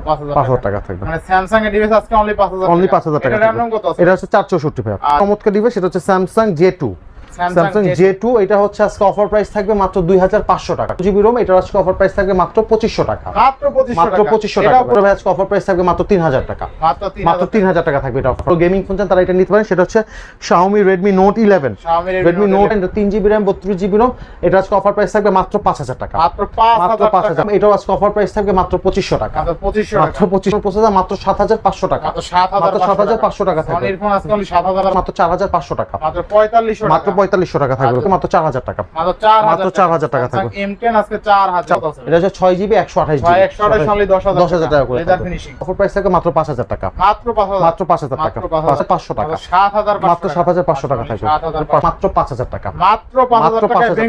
পাঁচ হাজার টাকা। থাকবে। মানে স্যামসাং এর ডিভাইস আজকে অনলি 5000 অনলি পাঁচ হাজার টাকা এটা এটা হচ্ছে চার চৌষট্টি ভাই আর- চমৎকার ডিভাইস সেটা হচ্ছে Samsung J two Samsung J two এটা হচ্ছে আজকে অফার প্রাইস থাকবে মাত্র দুই হাজার পাঁচশো টাকা। জিবি রোম এটা আজকে অফার প্রাইস থাকবে মাত্র পঁচিশশো টাকা। মাত্র 2500 টাকা। পঁচিশশো টাকা। আজকে অফার প্রাইস থাকবে মাত্র তিন হাজার টাকা। মাত্র 3000 তিন হাজার টাকা থাকবে এটা অফার গেমিং ফোন চান তারা এটা নিতে পারেন। সেটা হচ্ছে Xiaomi Redmi note eleven Redmi Redmi Note note তিন জিবি র্যাম বত্রিশ জিবি রোম এটা আজকে অফার প্রাইস থাকবে মাত্র পাঁচ হাজার টাকা। মাত্র মাত্র 5000 পাঁচ টাকা হাজার। এটাও আজকে অফার প্রাইস থাকবে মাত্র পঁচিশশো টাকা। মাত্র 2500 মাত্র টাকা। পঁচিশ প্রসেসর মাত্র সাত হাজার পাঁচশো টাকা। মাত্র 7500 সাত হাজার পাঁচশো টাকা থাকবে। সনির ফোন আজকে 7000 মাত্র চার হাজার পাঁচশো টাকা। মাত্র 4500 মাত্র পঁয়তাল্লিশশো টাকা থাকবে আচ্ছা। মাত্র চার হাজার টাকা। মাত্র 4000 মাত্র 4000 টাকা থাকবে। M10 আজকে 4000 কত আছে এটা হচ্ছে ছয় জিবি একশো আঠাশ ছয় একশো আঠাশ অনলি 10000 দশ হাজার টাকা। করে অফার প্রাইস থাকবে মাত্র পাঁচ হাজার টাকা। মাত্র পাঁচ হাজার। টাকা। পাঁচশো টাকা। 7500 মাত্র সাত হাজার পাঁচশো টাকা থাকবে। মাত্র পাঁচ হাজার টাকা। মাত্র মাত্র পাঁচ হাজার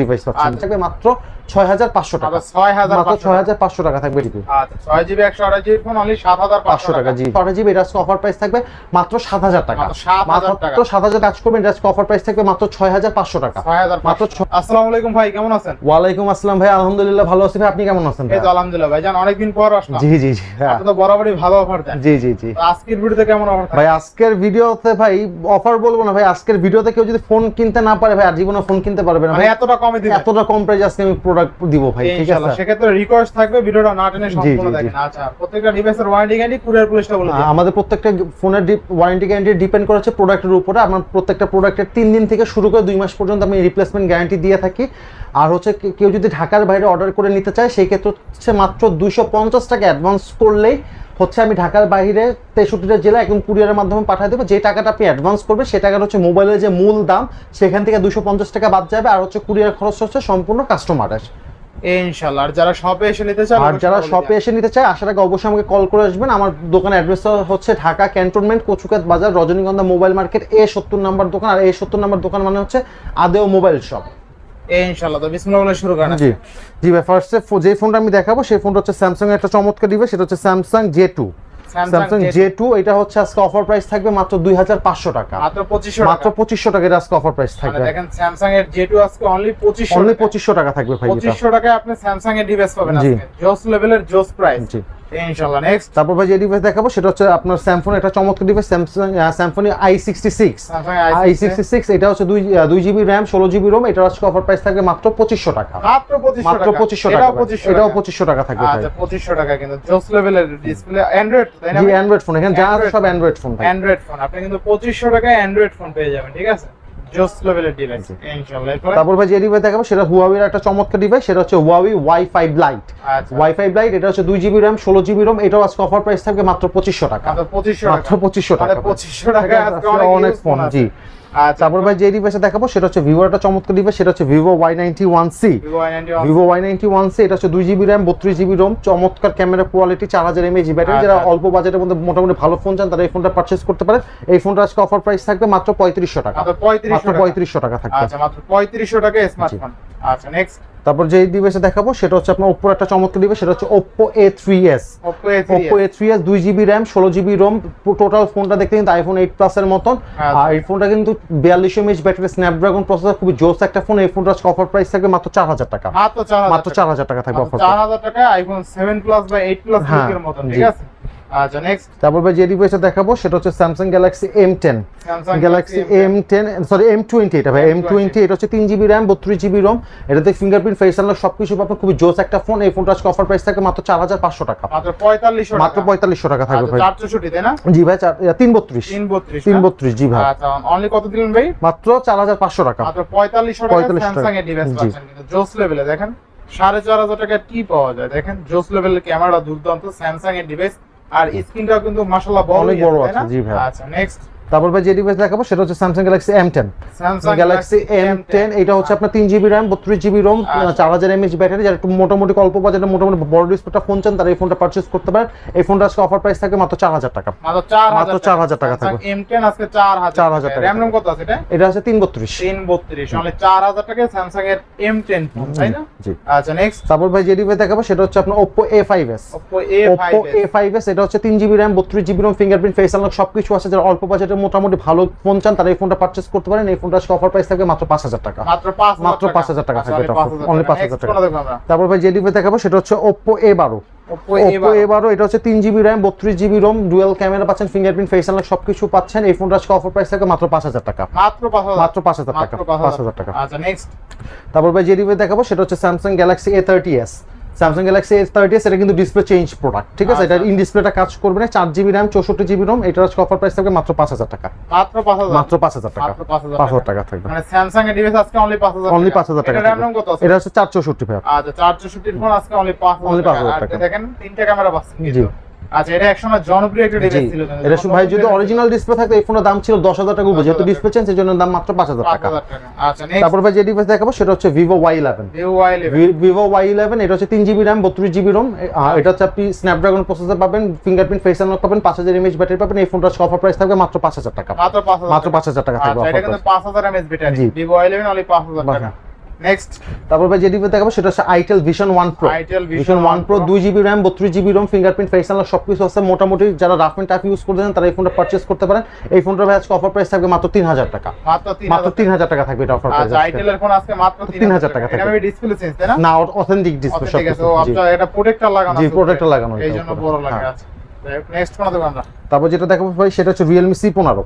ডিভাইস পাচ্ছেন। আচ্ছা। থাকবে মাত্র ছয় হাজার পাঁচশো টাকা। মাত্র 6500 মাত্র ছয় হাজার পাঁচশো টাকা থাকবে আচ্ছা 6 জিবি 128 জিবি ফোন অনলি 7500 পাঁচশো টাকা। জি ছয় জিবি এটা অফার প্রাইস থাকবে মাত্র সাত হাজার টাকা। মাত্র 7000 টাকা। সাত হাজার কাজ করবেন এটা অফার প্রাইস থাকবে মাত্র ছয় হাজার পাঁচশো টাকা। মাত্র আসসালামু আলাইকুম ভাই কেমন আছেন? ওয়ালাইকুম আসসালাম ভাই আলহামদুলিল্লাহ ভালো আছি ভাই আপনি কেমন আছেন এই তো আলহামদুলিল্লাহ ভাই জান অনেকদিন পর আসলাম। জি জি জি হ্যাঁ। আপনি তো বরাবরই ভালো অফার দেন। জি জি জি। আজকের ভিডিওতে কেমন অফার ভাই আজকের ভিডিওতে ভাই অফার বলব না ভাই আজকের ভিডিওতে কেউ যদি ফোন কিনতে না পারে ভাই আর জীবনে ফোন কিনতে পারবে না মানে ভাই এতটা কমে দিবেন এতটা কম প্রাইস আজকে আমি প্রোডাক্ট দিব ভাই ঠিক আছে? সেক্ষেত্রে রিকোয়েস্ট থাকবে ভিডিওটা না টেনে সম্পূর্ণ। দেখেন। আচ্ছা প্রত্যেকটা ডিভাইসের ওয়ারেন্টি গ্যারান্টি কুরিয়ার পুলিশটা বলে আমাদের প্রত্যেকটা ফোনের ওয়ারেন্টি গ্যারান্টি ডিপেন্ড করেছে প্রোডাক্টের উপরে আমার প্রত্যেকটা প্রোডাক্টের তিন দিন থেকে শুরু করে দুই মাস পর্যন্ত আমি রিপ্লেসমেন্ট গ্যারান্টি দিয়ে থাকি। আর হচ্ছে কেউ যদি ঢাকার বাইরে অর্ডার করে নিতে চায়, সেই ক্ষেত্রে হচ্ছে মাত্র দুইশো পঞ্চাশ টাকা অ্যাডভান্স করলেই হচ্ছে আমি ঢাকার বাইরে তেষট্টিটা জেলা একদম কুরিয়ারের মাধ্যমে পাঠিয়ে দেবো। যে টাকাটা আপনি অ্যাডভান্স করবে সে টাকাটা হচ্ছে মোবাইলের যে মূল দাম, সেখান থেকে দুশো পঞ্চাশ টাকা বাদ যাবে। আর হচ্ছে কুরিয়ার খরচ হচ্ছে সম্পূর্ণ কাস্টমারের ইনশাআল্লাহ। আর যারা শপে এসে নিতে চায় আর যারা শপে এসে নিতে চায় আসার আগে অবশ্যই আমাকে কল করে আসবেন। আমার দোকানের হচ্ছে ঢাকা ক্যান্টনমেন্ট কচুকাত বাজার রজনীগন্ধা মোবাইল মার্কেট এ সত্তর নাম্বার দোকান। আর এ সত্তর নাম্বার দোকান মানে হচ্ছে আদেও মোবাইল শপ ইনশাআল্লাহ তো বিসমিল্লাহ বলে শুরু করেন। জি। জি ভাই ফার্স্টে যে ফোনটা আমি দেখাবো সেই ফোনটা হচ্ছে স্যামসাং এর একটা চমৎকার দিবে সেটা হচ্ছে Samsung J two Samsung J two এটা হচ্ছে আজকে অফার প্রাইস থাকবে মাত্র দুই হাজার পাঁচশো টাকা। মাত্র 2500 মাত্র পঁচিশশো টাকা এটা আজকে অফার প্রাইস মানে থাকবে। দেখেন স্যামসাং এর J2 আজকে অনলি 2500 অনলি। পঁচিশশো টাকা থাকবে ভাই পঁচিশশো 2500 টাকায় আপনি স্যামসাং এর ডিভাইস পাবেন জি। জোস লেভেলের জোস প্রাইস জি। ইনশাআল্লাহ নেক্সট তারপর ভাই যে ডিভাইস দেখাবো সেটা হচ্ছে আপনার স্যামফোন একটা চমৎকার device Samsung Symphony I sixty six Samsung I sixty six এটা হচ্ছে দুই দুই জিবি র্যাম ষোলো জিবি রোম এটা আজকে অফার প্রাইস থাকবে মাত্র পঁচিশশো টাকা। মাত্র 2500 মাত্র টাকা। এটাও 2500 টাকা। থাকবে আচ্ছা 2500 টাকা কিন্তু। জোস লেভেলের ডিসপ্লে অ্যান্ড্রয়েড তাই না জি অ্যান্ড্রয়েড ফোন এখানে যা Android ফোন ভাই। ফোন আপনি কিন্তু 2500 টাকায় অ্যান্ড্রয়েড ফোন পেয়ে যাবেন ঠিক আছে? জোস লেভেলের ডিভাইস ইনশাআল্লাহ। তারপর ভাই যে ডিভাইস দেখাবো সেটা হুয়াওয়ের একটা চমৎকার ডিভাইস সেটা হচ্ছে Huawei Y five lite Y five lite এটা হচ্ছে দুই জিবি র্যাম ষোলো জিবি রোম এটাও আজকে অফার প্রাইস থাকবে মাত্র পঁচিশশো টাকা। মাত্র 2500 মাত্র টাকা। পঁচিশশো মানে টাকা 2500 টাকা অনেক অনেক ফোন জি। আচ্ছা তারপর ভাই যে ডিভাইসে দেখাবো সেটা হচ্ছে ভিভো একটা চমৎকার ডিভাইস সেটা হচ্ছে Vivo Y ninety one C Vivo Y ninety one C এটা হচ্ছে দুই জিবি র্যাম বত্রিশ জিবি রোম চমৎকার ক্যামেরা কোয়ালিটি চার হাজার এমএজি ব্যাটারি যারা আচ্ছা। অল্প বাজেটের মধ্যে মোটামুটি ভালো ফোন চান তারা এই ফোনটা পারচেস করতে পারে এই ফোনটা আজকে অফার প্রাইস থাকবে মাত্র পঁয়ত্রিশশো টাকা। মাত্র 3500 মাত্র টাকা। পঁয়ত্রিশশো টাকা থাকবে। আচ্ছা মাত্র পঁয়ত্রিশশো টাকা স্মার্টফোন আচ্ছা নেক্সট তারপর যে ডিভাইসে দেখাবো সেটা হচ্ছে আপনার ওপ্পোর একটা চমৎকার ডিভাইস সেটা হচ্ছে Oppo A three S Oppo A3s Oppo A three S দুই জিবি র্যাম ষোলো জিবি রোম টোটাল ফোনটা দেখতে কিন্তু আইফোন এইট প্লাসের মতন। আচ্ছা। আর এই ফোনটা কিন্তু বিয়াল্লিশ এমএইচ ব্যাটারি স্ন্যাপড্রাগন প্রসেসর খুবই জোস একটা ফোন এই ফোনটা অফার প্রাইস থাকবে মাত্র চার হাজার টাকা। মাত্র 4000 মাত্র চার হাজার টাকা থাকবে অফার চার হাজার টাকা আইফোন সেভেন প্লাস বা এইট প্লাস হ্যাঁ, এর মতন ঠিক আছে? আচ্ছা নেক্সট তারপর ভাই যে ডিভাইসটা দেখাবো সেটা হচ্ছে Samsung Galaxy M ten Galaxy M ten sorry M twenty এটা ভাই এম টোয়েন্টি এটা হচ্ছে তিন জিবি র্যাম বত্রিশ জিবি রোম এটাতে ফিঙ্গারপ্রিন্ট ফেস আনলক সবকিছু পাবেন। খুবই জোস একটা ফোন এই ফোনটা আজকে অফার প্রাইস থাকবে মাত্র চার হাজার পাঁচশো টাকা। মাত্র পঁয়তাল্লিশশো মাত্র পঁয়তাল্লিশশো টাকা থাকবে ভাই। চার চৌষট্টি তাই না? জি ভাই তিন বত্রিশ। তিন বত্রিশ তিন বত্রিশ জি ভাই। আচ্ছা অনলি কত দিলেন ভাই? মাত্র চার হাজার পাঁচশো টাকা। মাত্র পঁয়তাল্লিশশো টাকা 4500 স্যামসাং এর ডিভাইস পাচ্ছেন কিন্তু। জোস লেভেলে দেখেন। সাড়ে চার হাজার টাকা টি পাওয়া যায়? দেখেন জোস লেভেলের ক্যামেরা দুর্দান্ত। স্যামসাং এর ডিভাইস আর স্ক্রিনটাও কিন্তু মাশাআল্লাহ বড় অনেক বড় আছে, জি ভাই। আচ্ছা নেক্সট তারপর ভাই যে ডিভাইস দেখাবো সেটা হচ্ছে Samsung Galaxy M ten Galaxy M ten এটা হচ্ছে আপনার তিন জিবি র্যাম বত্রিশ জিবি রোম আচ্ছা। চার হাজার এমএচ ব্যাটারি যারা একটু মোটামুটি অল্প বাজেটের মোটামুটি বড় ডিসপ্লেটা ফোন চান তারা এই ফোনটা পারচেস করতে পারেন। এই ফোনটা আজকে অফার প্রাইস থাকবে মাত্র চার হাজার টাকা। মাত্র চার 4000 টাকা থাকবে। এম টেন আজকে চার হাজার 4000 টাকা। র্যাম কত আছে এটা? এটা হচ্ছে তিন বত্রিশ। তিন বত্রিশ। অনলি চার হাজার টাকায় স্যামসাং এর এম টেন তাই না? জি। আচ্ছা নেক্সট তারপর ভাই যে ডিভাইস দেখাবো সেটা হচ্ছে আপনার Oppo A five S Oppo A5s Oppo A five S এটা হচ্ছে তিন জিবি র্যাম বত্রিশ GB ROM fingerprint face unlock সবকিছু আছে। যারা অল্প বাজেটের মোটামুটি ভালো ফোন চান তারা এই ফোনটা পারচেস করতে পারেন। এই ফোনটা অফার প্রাইস থাকবে মাত্র পাঁচ হাজার টাকা। মাত্র পাঁচ 5,000 টাকা থাকবে offer, only 5,000 টাকা। তারপর ভাই যে ডিভাইস দেখাবো সেটা হচ্ছে ওপ্পো এ বারো। Oppo ওপ্পো A12 এ বারো এটা হচ্ছে তিন জিবি র্যাম বত্রিশ জিবি রোম ডুয়েল ক্যামেরা পাচ্ছেন ফিঙ্গারপ্রিন্ট ফেস আনলক সবকিছু পাচ্ছেন। এই ফোনটা আজকে অফার প্রাইস থাকবে মাত্র পাঁচ হাজার টাকা। মাত্র পাঁচ হাজার। পাঁচ হাজার টাকা পাঁচ হাজার। টাকা। আচ্ছা তারপর ভাই যে ডিভাইস দেখাবো সেটা হচ্ছে Samsung Galaxy A thirty S Samsung Galaxy S thirty এটা কিন্তু ডিসপ্লে চেঞ্জ প্রোডাক্ট ঠিক আছে? এটা আচ্ছা। ইন ডিসপ্লেটা কাজ করবে না চার জিবি র্যাম চৌষট্টি জিবি রোম এটা হচ্ছে অফার প্রাইস থাকবে মাত্র পাঁচ হাজার টাকা। মাত্র পাঁচ হাজার। মাত্র পাঁচ হাজার টাকা। মাত্র 5,000 পাঁচ হাজার টাকা। থাকবে। মানে স্যামসাং এর ডিভাইস আজকে অনলি পাঁচ হাজার অনলি পাঁচ হাজার টাকা এটা হচ্ছে চার চৌষট্টি ভাই আচ্ছা চার চৌষট্টির ফোন আজকে অনলি পাঁচ হাজার 5,000 টাকা। দেখেন তিনটা ক্যামেরা পাচ্ছেন। জি। আচ্ছা এটা একসময় জনপ্রিয় একটা ডিভাইস ছিল এটা ভাই যদি অরিজিনাল ডিসপ্লে থাকতো এই ফোনের দাম ছিল দশ হাজার টাকা উপরে। যেহেতু ডিসপ্লে চেঞ্জ এই জন্য দাম মাত্র টাকা। আচ্ছা তারপর ভাই যে ডিভাইস দেখাবো সেটা হচ্ছে এটা হচ্ছে তিন জিবি র্যাম বত্রিশ জিবি রোম এটা হচ্ছে আপনি স্ন্যাপড্রাগন প্রসেসর পাবেন ফিঙ্গারপ্রিন্ট ফেস আনলক পাবেন পাঁচ হাজার এমএচ ব্যাটারি পাবেন এই ফোনটার অফার প্রাইস থাকবে মাত্র পাঁচ হাজার টাকা। মাত্র পাঁচ হাজার মাত্র পাঁচ হাজার টাকা থাকবে আচ্ছা এটা কিন্তু ব্যাটারি টাকা। নেক্সট তারপর ভাই যে ডিভাইস দেখাবো সেটা হচ্ছে itel Vision one pro Vision Vision one pro দুই জিবি র্যাম বত্রিশ GB ROM fingerprint face unlock সবকিছু আছে। মোটামুটি যারা রাফ এন্ড টাইপ ইউজ করতেছেন তারা এই ফোনটা পারচেস করতে পারেন। এই ফোনটার ভাই আজকে অফার প্রাইস থাকবে মাত্র তিন হাজার টাকা। মাত্র তিন হাজার টাকা। থাকবে এটা অফার আচ্ছা প্রাইস আইটেল এর ফোন আজকে মাত্র 3000 টাকা। এটা থাকবে। ডিসপ্লে চেঞ্জ তাই না? না অথেন্টিক ডিসপ্লে আচ্ছা, জি। আপনার এটা প্রোটেক্টর লাগানো জি, আছে। লাগানো এই জন্য বড় লাগে হ্যাঁ। আছে। নেক্সট কোন দেবো আমরা। তারপর যেটা দেখাবো ভাই সেটা হচ্ছে রিয়েলমি সি পনেরো।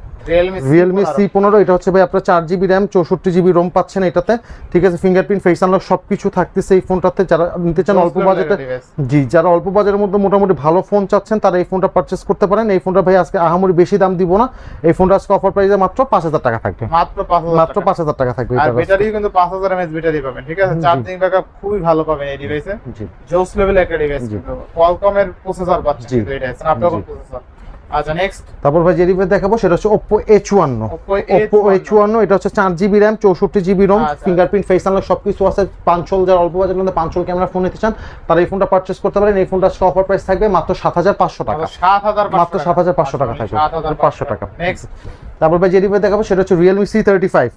রিয়েলমি সি পনেরো। এটা হচ্ছে ভাই আপনার চার জিবি র্যাম চৌষট্টি জিবি রোম পাচ্ছেন এটাতে। ঠিক আছে ফিঙ্গারপ্রিন্ট ফেস আনলক সব কিছু থাকতেছে এই ফোনটাতে। যারা নিতে চান অল্প বাজেটে জি যারা অল্প বাজারের মধ্যে মোটামুটি ভালো ফোন চাচ্ছেন তারা এই ফোনটা পারচেস করতে পারেন। এই ফোনটা ভাই আজকে আহামরি বেশি দাম দিব না। এই ফোনটা আজকে অফার প্রাইসে মাত্র পাঁচ হাজার টাকা থাকবে। মাত্র পাঁচ হাজার টাকা। থাকবে আর ব্যাটারি কিন্তু পাঁচ হাজার এমএস ব্যাটারি পাবেন ঠিক আছে? চার্জিং ব্যাকআপ খুবই ভালো পাবেন এই ডিভাইসে জি। জোস লেভেল একটা ডিভাইস। কোয়ালকমের প্রসেসর পাচ্ছেন এটা স্ন্যাপড্রাগন প্রসেসর আচ্ছা নেক্সট তারপর ভাই যে দেখাবো সেটা হচ্ছে ওপ্পো এ চুয়ান্ন। Oppo ওপ্পো এ A51 চুয়ান্ন এটা হচ্ছে চার জিবি র্যাম চৌষট্টি GB ROM. Fingerprint face unlock সবকিছু আছে। পাঁচশোল যারা অল্প বাজার মধ্যে পাঁচশোল ক্যামেরা ফোন নিতে চান তারা এই ফোনটা পারচেস করতে পারেন। এই ফোনটা অফার প্রাইস থাকবে মাত্র সাত হাজার পাঁচশো টাকা। সাত হাজার মাত্র 7,500 টাকা। থাকবে। 500 টাকা। নেক্সট তারপর ভাই যে ডিভাইস দেখাবো সেটা হচ্ছে Realme C thirty five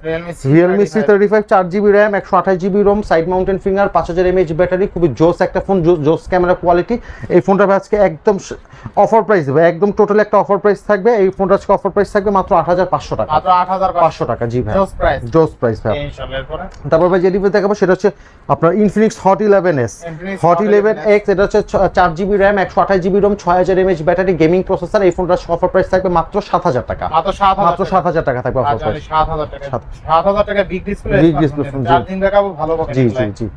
Realme C thirty five চার জিবি র্যাম একশো আঠাশ GB ROM side mounted finger পাঁচ হাজার এমএইচ ব্যাটারি খুবই জোস একটা ফোন জোস ক্যামেরা কোয়ালিটি এই ফোনটা ভাই আজকে একদম অফার প্রাইস দেবে একদম টোটাল একটা অফার প্রাইস থাকবে। এই ফোনটা আজকে অফার প্রাইস থাকবে মাত্র আট হাজার পাঁচশো টাকা। আট হাজার পাঁচশো। টাকা জি ভাই। জোস প্রাইস জোস প্রাইস ভাই। তারপর ভাই যে ডিভাইস দেখাবো সেটা হচ্ছে আপনার Infinix Hot eleven S Hot eleven X এটা হচ্ছে চার জিবি র্যাম একশো আঠাশ জিবি রোম ছয় হাজার এমএইচ ব্যাটারি গেমিং প্রসেসর এই ফোনটার অফার প্রাইস থাকবে মাত্র সাত হাজার টাকা। মাত্র সাত হাজার মাত্র সাত হাজার টাকা থাকবে অফার আচ্ছা প্রাইস সাত হাজার টাকা। সাত। সাত হাজার টাকা বিগ ডিসপ্লে phone, জি। চার্জিং ভালো জি জি জি।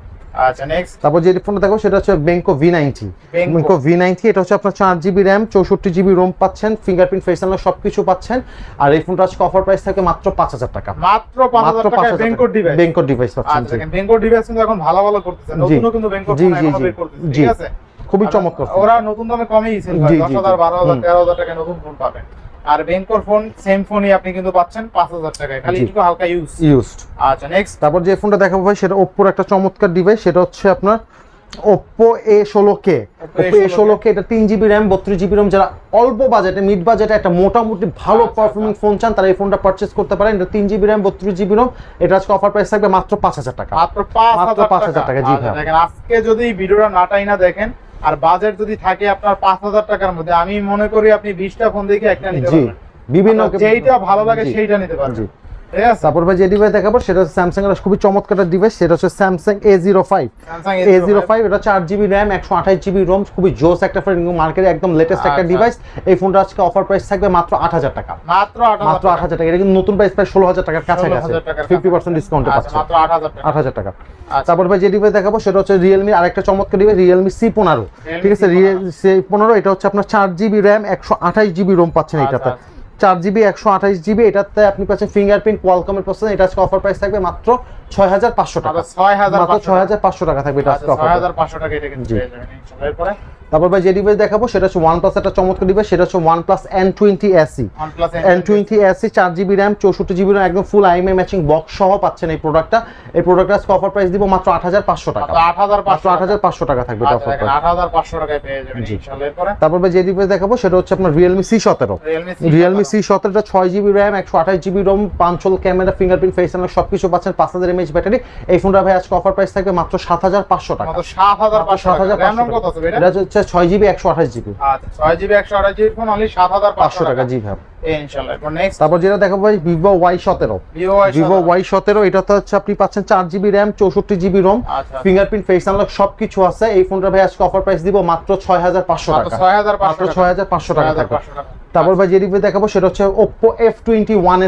আচ্ছা নেক্সট তারপর যে ফোনটা দেখো সেটা হচ্ছে Benco V ninety. Benco V ninety এটা হচ্ছে আপনার চার জিবি র্যাম চৌষট্টি জিবি রোম পাচ্ছেন ফিঙ্গারপ্রিন্ট ফেস আনলক সব কিছু পাচ্ছেন। আর এই ফোনটা আজকে অফার প্রাইস থাকে মাত্র পাঁচ হাজার টাকা। মাত্র পাঁচ হাজার টাকা। বেঙ্কোর ডিভাইস বেঙ্কোর ডিভাইস পাচ্ছেন আচ্ছা বেঙ্কোর ডিভাইস কিন্তু এখন ভালো ভালো করতেছে। জি। নতুনও কিন্তু বেঙ্কোর ফোন জি, এখনও বের করতেছে ঠিক আছে? খুবই চমৎকার ওরা নতুন দামে কমেই সেল জি, করে। জি, দশ হাজার জি। বারো হাজার হুম। তেরো হাজার টাকা নতুন ফোন পাবেন। আর বেঙ্কোর ফোন সেম ফোনই আপনি কিন্তু পাচ্ছেন পাঁচ হাজার টাকায়। খালি একটু হালকা ইউজ ইউজড আচ্ছা নেক্সট তারপর যে ফোনটা দেখাবো ভাই সেটা ওপ্পোর একটা চমৎকার ডিভাইস সেটা হচ্ছে আপনার ওপ্পো এ ষোলো কে ওপ্পো এ ষোলো কে এটা তিন জিবি র্যাম বত্রিশ জিবি র্যাম যারা অল্প বাজেটে মিড বাজেটে একটা মোটামুটি ভালো আচ্ছা, পারফর্মিং ফোন চান তারা এই ফোনটা পারচেস করতে পারেন। এটা তিন জিবি র্যাম বত্রিশ জিবি র্যাম এটা আজকে অফার প্রাইস থাকবে মাত্র পাঁচ হাজার টাকা। মাত্র পাঁচ হাজার টাকা, জি আচ্ছা। দেখেন আজকে যদি ভিডিওটা নাটাই না দেখেন আর বাজেট যদি থাকে আপনার পাঁচ হাজার টাকার মধ্যে আমি মনে করি আপনি বিশটা ফোন দেখে একটা নিতে পারবেন। বিভিন্ন যেইটা ভালো লাগে সেইটা নিতে পারবেন। তারপর ভাই যে ডিভাইস দেখাবো সেটা হচ্ছে স্যামসাং এর খুবই চমৎকার ডিভাইস সেটা হচ্ছে Samsung A zero five A zero five এটা চার জিবি র্যাম একশো আঠাশ জিবি রোম খুবই জোস একটা ফোন মার্কেটে একদম লেটেস্ট একটা আচ্ছা। ডিভাইস এই ফোনটা আজকে অফার প্রাইস থাকবে মাত্র আট হাজার টাকা। মাত্র মাত্র আট হাজার টাকা। এটা কিন্তু নতুন প্রাইস প্রায় ষোলো হাজার টাকার কাছাকাছি। 16,000 ফিফটি পার্সেন্ট ডিসকাউন্টে আচ্ছা, পাচ্ছে আট হাজার টাকা। আচ্ছা। তারপর ভাই যে ডিভাইস দেখাবো সেটা হচ্ছে রিয়েলমি আরেকটা চমৎকার ডিভাইস রিয়েলমি সি পনেরো। ঠিক আছে? C15 সি পনেরো এটা হচ্ছে আপনার চার জিবি র্যাম একশো আঠাশ জিবি রোম পাচ্ছেন আচ্ছা, এটাতে আচ্ছা। চার জিবি একশো আঠাশ জিবি এটাতে আপনি পাচ্ছেন ফিঙ্গারপ্রিন্ট কোয়ালকমের পাচ্ছেন এটা আজকে অফার প্রাইস থাকবে মাত্র ছয় হাজার পাঁচশো টাকা। ছয় হাজার মাত্র ছয় হাজার পাঁচশো টাকা থাকবে এটা আজকে অফার হাজার পাঁচশো টাকা এটা কিন্তু। এরপরে? তারপর ভাই যে ডিভাইস দেখাবো সেটা হচ্ছে ওয়ান প্লাস একটা চমৎকার ডিভাইস সেটা হচ্ছে OnePlus N twenty SE N twenty SE চার জিবি র্যাম চৌষট্টি জিবি র্যাম একদম ফুল আইএমআই ম্যাচিং বক্স সহ পাচ্ছেন এই প্রোডাক্টটা এই প্রোডাক্টটা আজকে অফার প্রাইস দিব মাত্র আট হাজার পাঁচশো টাকা। মাত্র আট হাজার মাত্র আট হাজার পাঁচশো টাকা থাকবে এটা অফার প্রাইস আট হাজার পাঁচশো টাকায় পেয়ে যাবেন তারপর ভাই যে ডিভাইস দেখাবো সেটা হচ্ছে আপনার রিয়েলমি সি সতেরো। রিয়েলমি সি সতেরোটা ছয় জিবি র্যাম একশো আঠাশ জিবি রোম পাঁচশোল ক্যামেরা ফিঙ্গারপ্রিন্ট ফেস অ্যান্ড সব কিছু পাচ্ছেন পাঁচ হাজার এমএইচ ব্যাটারি এই ফোনটা ভাই আজকে অফার প্রাইস থাকবে মাত্র সাত হাজার পাঁচশো টাকা। সাত হাজার পাঁচশো সাত টাকা? এটা হচ্ছে ছয় জিবি একশো আঠাশ জিবি। আচ্ছা ছয় জিবি একশো আঠাশ জিবি ফোন অনলি সাত হাজার পাঁচশো টাকা। জি ভাই। তারপর যেটা দেখাবো ভাই ভিভো ওয়াই সতেরো। ভিভো ওয়াই সতেরো। এটা তো হচ্ছে আপনি পাচ্ছেন চার জিবি র্যাম চৌষট্টি GB ROM fingerprint face unlock সবকিছু আছে। এই ফোনটা ভাই আজকে অফার প্রাইস দিব মাত্র ছয় হাজার পাঁচশো টাকা। ছয় হাজার মাত্র ছয় হাজার পাঁচশো টাকা থাকবে। পাঁচশো টাকা। তারপর ভাই যে রিভিউ দেখাবো সেটা হচ্ছে Oppo F21s twenty one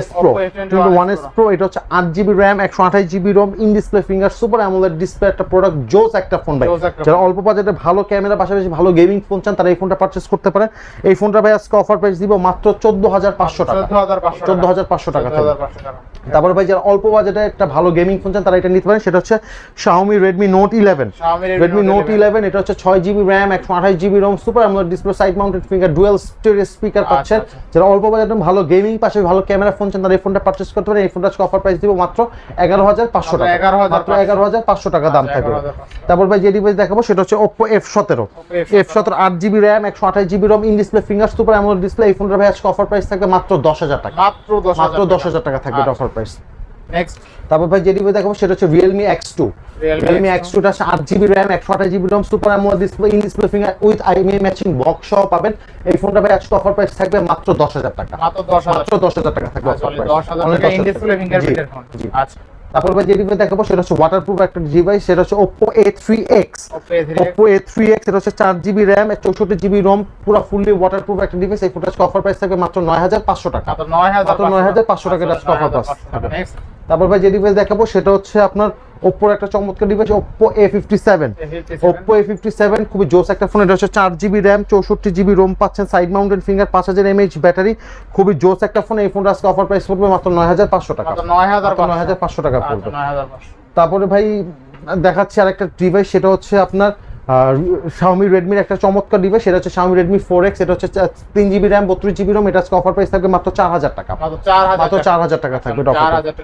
S এটা হচ্ছে আট জিবি র্যাম একশো আঠাশ GB ROM in display finger super AMOLED display একটা প্রোডাক্ট জোস একটা ফোন ভাই। যারা অল্প বাজেটে ভালো ক্যামেরা পাশাপাশি ভালো গেমিং ফোন চান তারা এই ফোনটা পারচেস করতে পারে। এই ফোনটা ভাই আজকে অফার প্রাইস দিব মাত্র চোদ্দ হাজার পাঁচশো টাকা। চোদ্দ হাজার পাঁচশো চোদ্দ হাজার পাঁচশো টাকা টাকা। তারপর ভাই যারা অল্প বাজেটে একটা ভালো গেমিং ফোন চান তারা এটা নিতে পারেন। সেটা হচ্ছে Xiaomi Redmi Note 11 Xiaomi Redmi Note 11 এটা হচ্ছে 6 GB RAM 128 GB ROM super AMOLED display side mounted finger dual stereo speaker আচ্ছা, পাচ্ছেন। আচ্ছা। যারা অল্প বাজেটে ভালো গেমিং পাশে ভালো ক্যামেরা ফোন চান তারা এই ফোনটা পারচেজ করতে পারেন। এই ফোনটা আজকে অফার প্রাইস দিব মাত্র 11500 পাঁচশো টাকা। 11,500 মাত্র 11500 টাকা দাম আচ্ছা, থাকবে। তারপর ভাই যে ডিভাইস দেখাবো সেটা হচ্ছে Oppo F17 F17 F17 8 GB RAM একশো আঠাশ GB ROM in display finger super AMOLED display এই ফোনটার ভাই আজকে অফার প্রাইস থাকবে মাত্র 10000 টাকা। মাত্র দশ হাজার 10000 টাকা। থাকবে অফার প্রাইস নেক্সট তারপর ভাই যে ডিভাইস দেখাবো সেটা হচ্ছে Realme X two Realme X2 X টুটা আট জিবি র্যাম একশো আঠাশ GB ROM super AMOLED display in display finger with IMEI matching box সহ পাবেন। এই ফোনটা ভাই আজকে অফার প্রাইস থাকবে মাত্র দশ হাজার টাকা। মাত্র দশ হাজার। টাকা থাকবে অফার দশ হাজার টাকা ইন ডিসপ্লে ফিঙ্গারপ্রিন্টের ফোন আচ্ছা। তারপর ভাই যে ডিভাইস দেখাবো সেটা হচ্ছে ওয়াটারপ্রুফ একটা ডিভাইস সেটা হচ্ছে Oppo A three X Oppo A3X Oppo A three X এটা হচ্ছে চার জিবি র্যাম চৌষট্টি জিবি রোম পুরো ফুললি ওয়াটারপ্রুফ একটা ডিভাইস এই অফার প্রাইস থাকবে মাত্র নয় হাজার পাঁচশো টাকা। নয় হাজার 9,500 টাকা এটা থাকবে। নেক্সট তারপর ভাই যে ডিভাইস দেখাবো সেটা হচ্ছে আপনার ওপ্পোর একটা চমৎকার device Oppo A fifty seven Oppo A fifty seven খুবই জোস একটা ফোন এটা হচ্ছে চার জিবি র্যাম চৌষট্টি জিবি রোম পাচ্ছেন সাইড মাউন্টেড ফিঙ্গার পাঁচ হাজার এমএইচ ব্যাটারি খুবই জোস একটা ফোন এই ফোনটা আজকে অফার প্রাইস পড়বে মাত্র নয় হাজার পাঁচশো টাকা। নয় হাজার নয় হাজার পাঁচশো টাকা পড়বে। পাঁচশো। তারপরে ভাই দেখাচ্ছি আরেকটা ডিভাইস সেটা হচ্ছে আপনার শাওমি রেডমির একটা চমৎকার ডিভাইস সেটা হচ্ছে শাওমি রেডমি ফোর এক্স এটা হচ্ছে তিন জিবি র্যাম বত্রিশ জিবি রোম এটা অফার প্রাইস থাকবে মাত্র চার হাজার টাকা। মাত্র চার হাজার টাকা। থাকবে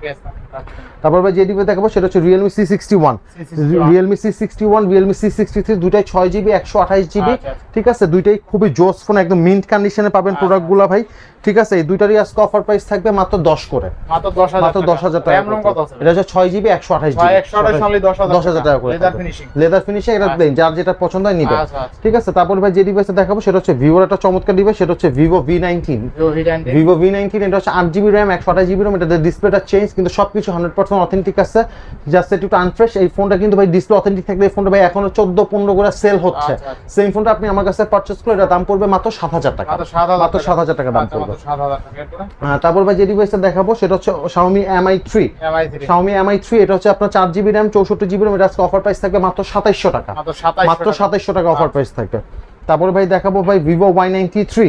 আচ্ছা। তারপর ভাই যে ডিভাইস দেখাবো সেটা হচ্ছে Realme C sixty one C61 Realme C sixty one Realme C sixty three দুইটাই ছয় জিবি একশো আঠাশ জিবি আচ্ছা, আচ্ছা। ঠিক আছে? দুইটাই খুবই জোস ফোন একদম মিন্ট কন্ডিশনে পাবেন আচ্ছা। প্রোডাক্টগুলো ভাই। ঠিক আছে? এই দুইটারই আজকে অফার প্রাইস থাকবে মাত্র দশ করে। মাত্র দশ হাজার টাকা। এটা হচ্ছে ছয় জিবি একশো আঠাশ একশো দশ হাজার টাকা। করে লেদার ফিনিশিং লেদার ফিনিশিং এটা আচ্ছা। যার যেটা পছন্দ হয় নিবে। আচ্ছা আচ্ছা। ঠিক আছে? তারপর ভাই যে ডিভাইসটা দেখাবো সেটা হচ্ছে ভিভোর একটা চমৎকার ডিভাইস সেটা হচ্ছে Vivo V nineteen Vivo V nineteen এটা হচ্ছে আট জিবি র্যাম একশো আঠাশ জিবি র্যাম এটা ডিসপ্লেটা চেঞ্জ কিন্তু সবকিছু হান্ড্রেড পার্সেন্ট অথেন্টিক আছে। জাস্ট একটু আনফ্রেশ এই ফোনটা কিন্তু ভাই ডিসপ্লে অথেন্টিক থাকলে এই ফোনটা ভাই এখনও চোদ্দ পনেরো করে সেল হচ্ছে। আচ্ছা, আচ্ছা। সেম ফোনটা আপনি আমার কাছে পারচেস করলে এটা দাম পড়বে মাত্র সাত হাজার টাকা। মাত্র সাত হাজার টাকা। দাম পড়বে। আহ, তারপর ভাই যে ডিভাইসটা দেখাবো সেটা হচ্ছে 3 MI থ্রি Xiaomi Mi 3 এটা হচ্ছে আপনার চার জিবি র্যাম চৌষট্টি জিবি র্যাম এটা আজকে অফার প্রাইস থাকবে মাত্র সাতাইশশো টাকা। মাত্র সাতাইশ মাত্র সাতাইশশো টাকা অফার প্রাইস থাকবে। তারপরে ভাই দেখাবো ভাই Vivo Y ninety three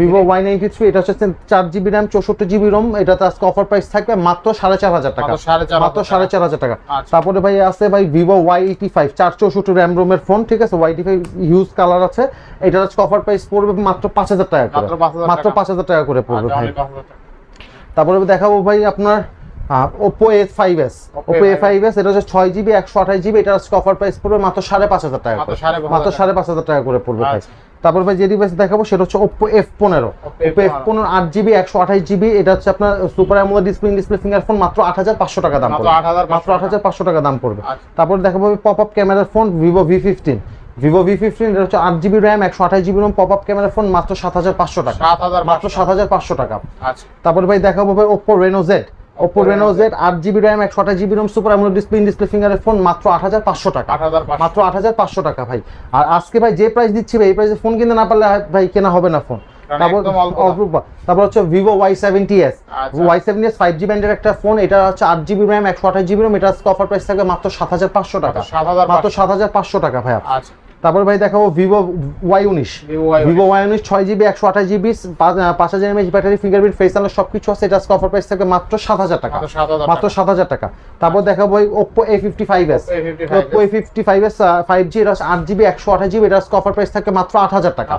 Vivo Y ninety three এটা হচ্ছে চার জিবি র্যাম চৌষট্টি জিবি রোম এটাতে আজকে অফার প্রাইস থাকবে মাত্র সাড়ে চার হাজার টাকা। মাত্র সাড়ে চার হাজার টাকা। আচ্ছা। তারপরে ভাই আছে ভাই ভিভো ওয়াই এইটি ফাইভ চার চৌষট্টি র্যাম রোমের ফোন ঠিক আছে? ওয়াই ফাইভ হিউজ কালার আছে। এটার আজকে অফার প্রাইস পড়বে মাত্র পাঁচ হাজার টাকা করে। মাত্র 5,000 টাকা। পাঁচ হাজার টাকা করে পড়বে আচ্ছা, ভাই। তারপরে দেখাবো ভাই আপনার Oppo A five S Oppo Oppo A five S এটা হচ্ছে ছয় জিবি একশো আঠাশ জিবি এটা অফার প্রাইস পড়বে মাত্র সাড়ে পাঁচ হাজার টাকা মাত্র। সাড়ে পাঁচ হাজার টাকা। করে পড়বে ভাই আচ্ছা। তারপর ভাই যে ডিভাইস দেখাবো সেটা হচ্ছে ওপো এফ পনেরো। ওপো এফ পনেরো। আট জিবি একশো আঠাশ জিবি এটা হচ্ছে আপনার super AMOLED display display finger phone মাত্র আট হাজার পাঁচশো টাকা দাম পড়বে। মাত্র আট হাজার পাঁচশো টাকা দাম পড়বে। আচ্ছা। তারপর দেখাবো পপ আপ ক্যামেরার phone Vivo V fifteen Vivo V fifteen এটা হচ্ছে আট জিবি র্যাম একশো আঠাশ জিবি রোম পপ আপ ক্যামেরার ফোন মাত্র সাত হাজার পাঁচশো টাকা। মাত্র সাত হাজার পাঁচশো টাকা। আচ্ছা। তারপর ভাই দেখাবো ভাই Oppo Reno Z Reno Z আট জিবি র্যাম একশো আঠাশ GB ROM super AMOLED display display ফিঙ্গারের phone মাত্র আট হাজার পাঁচশো টাকা। মাত্র আট হাজার পাঁচশো টাকা ভাই। আর আজকে ভাই যে প্রাইস দিচ্ছি ভাই এই প্রাইসে ফোন কিনতে না পারলে ভাই কেনা হবে না ফোন তারপর হচ্ছে Vivo Y seventy S. Y seventy S five G ব্যান্ডের একটা ফোন এটা হচ্ছে আট জিবি র্যাম একশো আঠাশ জিবি রোম এটা অফার প্রাইস থাকবে মাত্র সাত হাজার পাঁচশো টাকা। মাত্র সাত হাজার পাঁচশো। টাকা ভাই আচ্ছা। তারপর ভাই দেখাবো ভিভো ওয়াই উনিশ। ভিভো ওয়াই উনিশ। ছয় জিবি একশো আঠাশ জিবি পাঁচ হাজার mAh battery fingerprint face unlock সব কিছু আছে। এটা আজকে অফার প্রাইস থাকবে মাত্র সাত হাজার টাকা। মাত্র সাত হাজার টাকা। তারপর দেখাবো Oppo A fifty five S Oppo A55s Oppo A fifty five S five G এটা আট জিবি একশো আঠাশ জিবি এটা আজকে অফার প্রাইস থাকবে মাত্র আট হাজার টাকা।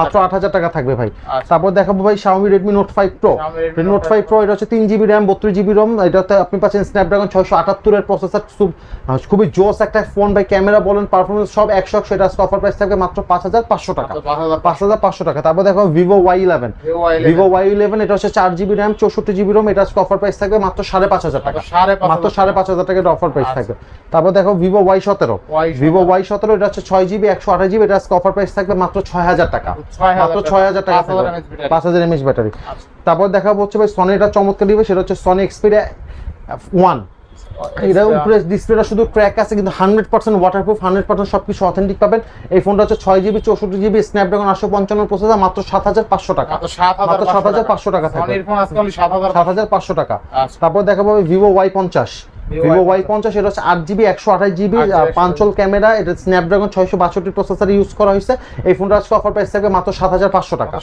মাত্র আট হাজার টাকা। থাকবে ভাই। আচ্ছা। তারপর দেখাবো ভাই Xiaomi Redmi Note 5 Pro Xiaomi Redmi Redmi Note Note 5 Pro এটা হচ্ছে তিন জিবি র্যাম বত্রিশ জিবি রোম এটাতে আপনি পাচ্ছেন স্ন্যাপড্রাগন ছয়শো আটাত্তরের প্রসেসর খুবই জোস একটা ফোন ভাই ক্যামেরা বলেন পারফরমেন্স সব একশো একশো এটা এটা আজকে অফার প্রাইস থাকবে মাত্র পাঁচ হাজার পাঁচশো টাকা। পাঁচ হাজার পাঁচশো। টাকা। তারপর দেখো Vivo Y eleven Vivo Y eleven এটা হচ্ছে চার জিবি র্যাম চৌষট্টি জিবি রোম এটা আজকে অফার প্রাইস থাকবে মাত্র সাড়ে পাঁচ হাজার টাকা। মাত্র সাড়ে পাঁচ হাজার হাজার টাকার অফার প্রাইস। থাকবে। তারপর দেখো ভিভো ওয়াই সতেরো। ভিভো ওয়াই সতেরো এটা হচ্ছে ছয় জিবি একশো আঠাশ জিবি এটা আজকে অফার প্রাইস থাকবে মাত্র ছয় হাজার টাকা। মাত্র ছয় হাজার টাকা। 5000 mAh battery। পাঁচ হাজার এমএচ ব্যাটারি আচ্ছা। তারপর দেখাবো হচ্ছে ভাই সনি এটা চমৎকার দিবে সেটা হচ্ছে সনি এক্সপিরিয়া ওয়ান এটা উপরে ডিসপ্লেটা শুধু ক্র্যাক আছে কিন্তু hundred percent waterproof hundred percent সব কিছু অথেন্টিক পাবেন। এই ফোনটা হচ্ছে ছয় জিবি চৌষট্টি জিবি স্ন্যাপড্রাগন আটশো পঞ্চান্ন প্রসেসর মাত্র সাত হাজার পাঁচশো টাকা। মাত্র সাত হাজার পাঁচশো টাকা। থাকবে। 7500 সাত হাজার পাঁচশো টাকা। তারপর তারপর দেখাবো ভিভো ওয়াই পঞ্চাশ। ভিভো Y50 ওয়াই পঞ্চাশ এটা হচ্ছে আট জিবি একশো আঠাশ জিবি 8GB পাঁচল ক্যামেরা এটা স্ন্যাপড্রাগন ছয়শো বাষট্টি প্রসেসর ইউজ করা হয়েছে। এই ফোনটা আজকে অফার প্রাইস থাকবে মাত্র সাত হাজার পাঁচশো টাকা।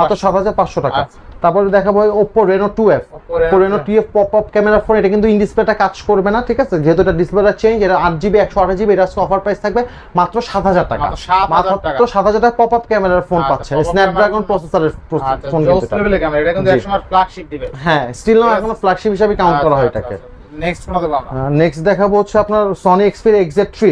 মাত্র 7500 সাত হাজার পাঁচশো টাকা। আচ্ছা। তারপরে দেখাবো Oppo Reno two F Oppo Reno Oppo Reno two F pop up camera phone এটা কিন্তু ইন ডিসপ্লেটা কাজ করবে না ঠিক আছে? যেহেতু এটা ডিসপ্লেটা চেঞ্জ এটা আট জিবি একশো আঠাশ জিবি এটা অফার প্রাইস থাকবে মাত্র সাত হাজার টাকা। মাত্র 7,000 টাকা। সাত হাজার টাকা পপ আপ ক্যামেরার ফোন আচ্ছা, পাচ্ছে। স্ন্যাপড্রাগন প্রসেসরের আচ্ছা ফোন জোস কিন্তু ক্যামেরা এটা কিন্তু একসময় ফ্ল্যাগশিপ দিবে হ্যাঁ স্টিল এখনও ফ্ল্যাগশিপ হিসাবে কাউন্ট করা হয় আচ্ছা, এটাকে। নেক্সট দেখাবো হচ্ছে আপনার Sony Xperia XZ three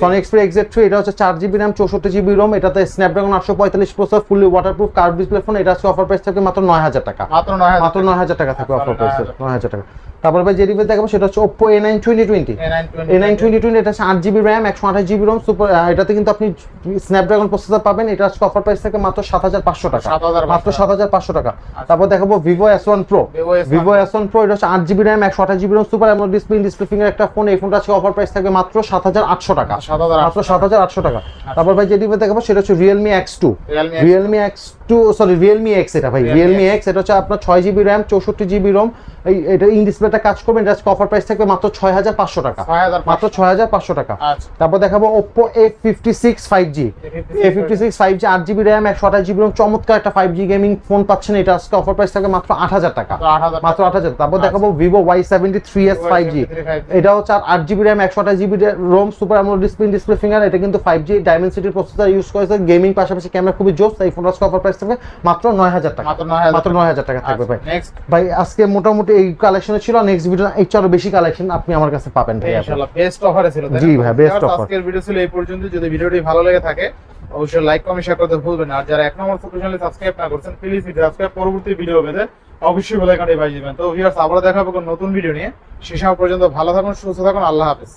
Sony Xperia XZ three এটা হচ্ছে চার জিবি র্যাম চৌষট্টি জিবি রোম এটাতে স্ন্যাপড্রাগন আটশো পঁয়তাল্লিশ processor fully waterproof curve display phone এটা আজকে অফার প্রাইস থাকবে মাত্র নয় হাজার টাকা। মাত্র নয় হাজার টাকা। থাকবে অফার প্রাইস নয় হাজার টাকা। তারপর ভাই যে রিভিউ দেখাবো সেটা হচ্ছে Oppo A nine twenty twenty A920 A nine twenty twenty এটা হচ্ছে আট জিবি র্যাম একশো আঠাশ জিবি রোম সুপার এটাতে কিন্তু আপনি স্ন্যাপড্রাগন প্রসেসর পাবেন এটা আজকে অফার প্রাইস থাকে মাত্র সাত হাজার পাঁচশো টাকা। মাত্র সাত হাজার পাঁচশো টাকা। তারপর দেখাবো Vivo S one pro Vivo S1 Vivo S one pro এটা হচ্ছে আট জিবি র্যাম একশো আঠাশ জিবি রোম সুপার এমন ডিসপ্লে ডিসপ্লে ফিঙ্গার একটা ফোন এই ফোনটা আজকে অফার প্রাইস থাকবে মাত্র সাত হাজার আটশো টাকা। মাত্র সাত হাজার আটশো টাকা। তারপর ভাই যে রিভিউ দেখাবো সেটা হচ্ছে Realme X two Realme X2 Realme X two sorry Realme X এটা ভাই রিয়েলমি এক্স এটা হচ্ছে আপনার ছয় জিবি র্যাম চৌষট্টি জিবি রোম এই এটা ইন ডিসপ্লেটা কাজ করবেন এটা অফার প্রাইস থাকবে মাত্র ছয় হাজার পাঁচশো টাকা। মাত্র ছয় হাজার পাঁচশো টাকা। আচ্ছা। তারপর দেখাবো Oppo A fifty six five G A fifty six five G আট জিবি র্যাম একশো আঠাশ জিবি রোম চমৎকার একটা ফাইভ জি গেমিং ফোন পাচ্ছেন এটা আজকে অফার প্রাইস থাকবে মাত্র আট হাজার টাকা। মাত্র আট হাজার তারপর দেখাবো Vivo Y seventy three S five G এটা হচ্ছে আট জিবি র্যাম একশো আঠাশ GB ROM super AMOLED display display finger এটা কিন্তু ফাইভ জি ডায়মেন্সিটির প্রসেসর ইউজ করেছে গেমিং পাশাপাশি ক্যামেরা খুবই জোস এই ফোনটা আজকে অফার প্রাইস থাকবে মাত্র নয় হাজার টাকা। মাত্র নয় হাজার টাকা। থাকবে ভাই। ভাই আজকে মোটামুটি এই কালেকশনে ছিল নেক্সট ভিডিও চেয়ে বেশি কালেকশন আপনি আমার কাছে পাবেন ভাই বেস্ট অফারে ছিল জি ভাই, Viewers, offer। আজকের ভিডিও ছিল এই পর্যন্ত। যদি ভিডিওটি ভালো লেগে থাকে অবশ্যই লাইক কমেন্ট শেয়ার করতে ভুলবেন না। আর যারা এক নম্বর ছোট চ্যানেলে সাবস্ক্রাইব না করছেন প্লিজ সাবস্ক্রাইব পরবর্তী ভিডিও পেতে অবশ্যই বেল আইকনটি বাজিয়ে দিবেন। তো ভিউয়ার্স আবারও দেখা হবে নতুন ভিডিও নিয়ে। সে সময় পর্যন্ত ভালো থাকুন সুস্থ থাকুন আল্লাহ হাফেজ।